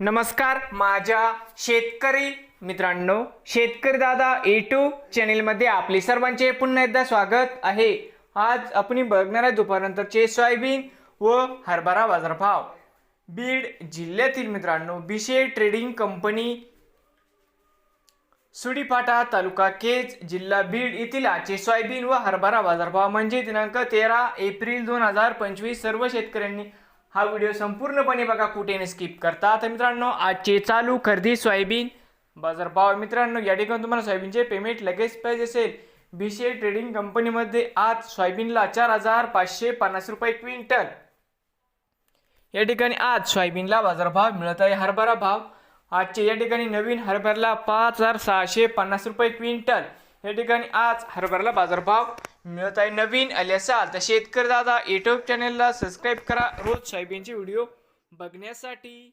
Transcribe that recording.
नमस्कार माझ्या शेतकरी मित्रांनो शेतकरी दादा ए टू चॅनेलमध्ये आपले सर्वांचे पुन्हा एकदा स्वागत आहे. आज आपण बघणार आहे दुपारनंतरचे सोयाबीन व हरभरा बाजारभाव. बीड जिल्ह्यातील मित्रांनो बिशे ट्रेडिंग कंपनी सुडीपाटा तालुका केज जिल्हा बीड येथील आजचे सोयाबीन व हरभरा बाजारभाव म्हणजे दिनांक तेरा एप्रिल दोन हजार पंचवीस सर्व शेतकऱ्यांनी हा व्हिडिओ संपूर्णपणे बघा कुठे स्किप करता. तर मित्रांनो आजचे चालू खरेदी सोयाबीन. बाजारभाव मित्रांनो या ठिकाणी तुम्हाला सोयाबीनचे पेमेंट लगेच पाहिजे असेल. बी सी ट्रेडिंग कंपनीमध्ये आज सोयाबीनला चार हजार पाचशे पन्नास रुपये क्विंटल. या ठिकाणी आज सोयाबीनला बाजारभाव मिळत आहे हरभरा भाव. आजचे या ठिकाणी नवीन हरभऱ्याला पाच हजार सहाशे पन्नास रुपये क्विंटल. या ठिकाणी आज हरभऱ्याला बाजारभाव मिळत आहे नवीन आले असाल तर शेतकरी दादा युट्यूब चॅनेलला सबस्क्राईब करा. रोज सोयाबीनचे व्हिडिओ बघण्यासाठी.